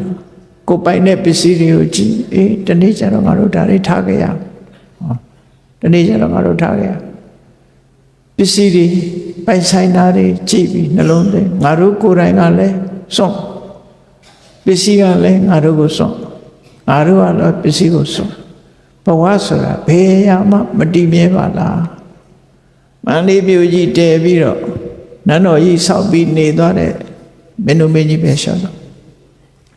ော့ ကိုယ်ပိုင်တဲ့ပစ္စည်းတွေကိုကြည့်အေးတနေ့ကျတော့ငါတို့ဒါတွေထားခဲ့ရအောင်ဟောတနေ့ကျတော့ငါတို့ထားခဲ့ရအောင်ပစ္စည်းတွေပိုင်ဆိုင်တာတွေကြည့်ပြီးနှလုံးသွင်းငါတို့ကိုယ်တိုင်ကလည်းစွန့်ပစ္စည်းကလည်းငါတို့ကိုစွန့်ငါတို့ကလည်းပစ္စည်းကိုစွန့်ဘဝဆိုတာဘယ်ရမှမတည်မြဲပါလားမန္လေးမြို့ကြီးတည်ပြီးတော့နန်းတော်ကြီးဆောက်ပြီးနေသွားတဲ့မင်းတို့မင်းကြီးပဲရှောက်တော့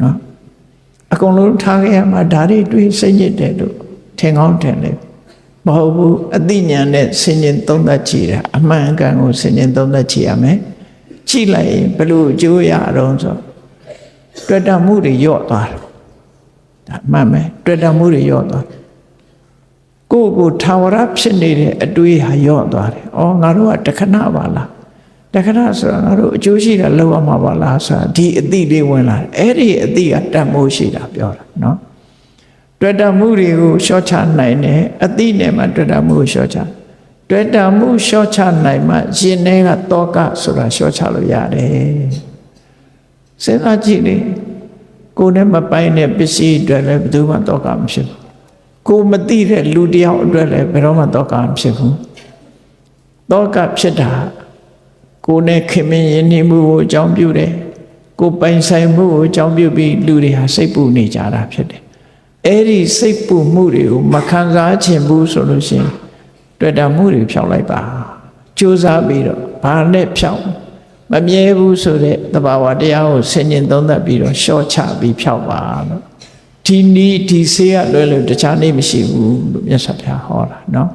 နော်အကုန်လုံးထားခဲ့ရမှာဒါတွေတွေးစိတ်ညစ်တယ်လို့ထင်ကောင်းထင်တယ်မဟုတ်ဘူးအသိဉာဏ်နဲ့ဆင်ញင်သုံးသပ်ကြည့်တာအမှန်အကန်ကိုဆင်ញင်သုံးသပ်ကြည့်ရမယ်ကြည့်လိုက်ရင်ဘယ်လိုအကျိုးရအောင်ဆိုတွေ့တာမှုတွေညော့သွားတယ်ဒါမှန်မယ်တွေ့တာမှုတွေညော့သွားတယ်ကိုယ့်ကိုယ်ထာဝရဖြစ်နေတဲ့အတွေးဟာညော့သွားတယ်။အော်ငါတို့ကတခဏပါလား။ တခဏဆိုတာငါတို့အကျိုးရှိတာလောက်ရမှာပါလားဆိုတာဒီအတိလေးဝင်လာတယ်။အဲ့ဒီအတိကတတ်မိုးရှိတာပြောတာနော်။တွေ့တာမှုတွေကိုရှော့ချနိုင်တယ်အတိနဲ့မှတွေ့တာမှုကိုရှော့ချ။တွေ့တာမှုရှော့ချနိုင်မှရှင်ထဲကတောကဆိုတာရှော့ချလို့ရတယ်။စဉ်းစားကြည့်လေကိုယ်နဲ့မပိုင်တဲ့ပစ္စည်းတွေလည်းဘယ်သူမှတောကမဖြစ်ဘူး။ကိုမသိတဲ့လူတယောက်အတွက်လည်းဘယ်တော့မှတောကမဖြစ်ဘူးတောကဖြစ်တာ ကိုယ်နဲ့ခင်မင်းရင်းနှီးမှုကိုအကြောင်းပြုတယ်ကိုယ်ပိုင်ဆိုင်မှုကိုအကြောင်းပြုပြီးလူတွေဟာစိတ်ပူနေကြတာဖြစ်တယ်အဲ့ဒီစိတ်ပူမှုတွေကိုမခံစားခြင်းဘူးဆိုလို့ရှိရင်တွေ့တာမှုတွေဖြောက်လိုက်ပါကြိုးစားပြီးတော့ဘာနဲ့ဖြောက်မမြဲဘူးဆိုတဲ့သဘာဝတရားကိုဆင်ញင်သုံးသပ်ပြီးတော့ရှော့ချပြီးဖြောက်ပါလို့ဒီနီးဒီဆေးရလွယ်လို့တခြားနေမရှိဘူးလို့မြတ်စွာဘုရားဟောတာเนาะ